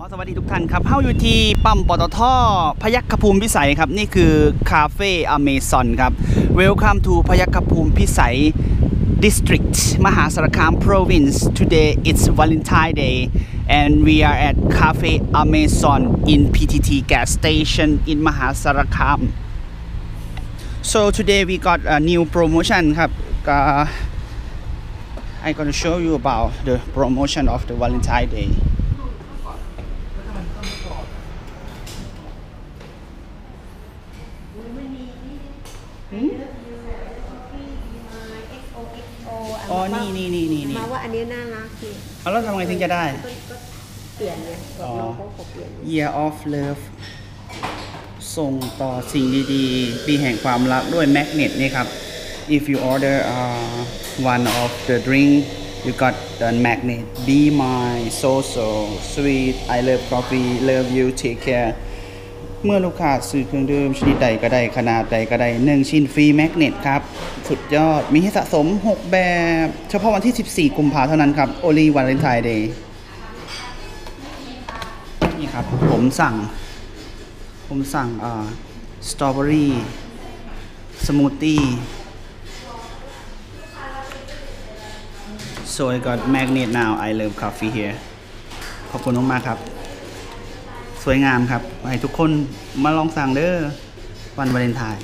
ขอสวัสดีทุกท่านครับเฮาอยู่ที่ปั๊มปตทพยัคฆภูมิพิสัยครับ นี่คือคาเฟ่อเมซอนครับ Welcome to พยัคฆภูมิพิสัย District มหาสารคาม Province Today it's Valentine Day and we are at Cafe Amazon in PTT gas station in มหาสารคาม so today we got a new promotion ครับก็ I'm gonna show you about the promotion of the Valentine Day อ๋อ นี่นี่นี่นี่นี่มาว่าอันนี้น่ารักดีเอาแล้วทำไงถึงจะได้ ก็ก็เปลี่ยนเนี่ยบอกน้องเขาขอเปลี่ยน Year of Love ส่งต่อสิ่งดีๆ ปีแห่งความรักด้วยแมกเนตนี่ครับ if you order uh, one of the drink you got the magnet be my so so sweet I love coffee love you take care เมื่อลูกค้าซื้อเครื่องดื่มชนิดใดก็ได้ขนาดใดก็ได้1ชิ้นฟรีแมกเนตครับ สุดยอดมีให้สะสม 6 แบบ เฉพาะวันที่ 14 กุมภาเท่านั้นครับ only Valentine Day นี่ครับ ผมสั่ง ผมสั่งอ่าสตรอเบอรี่สมูทตี้ so I got magnet now I love coffee here ขอบคุณมากๆครับ วยงามครับให้ทุกคนมาลองสั่งเด้อวันวาเลนไทน์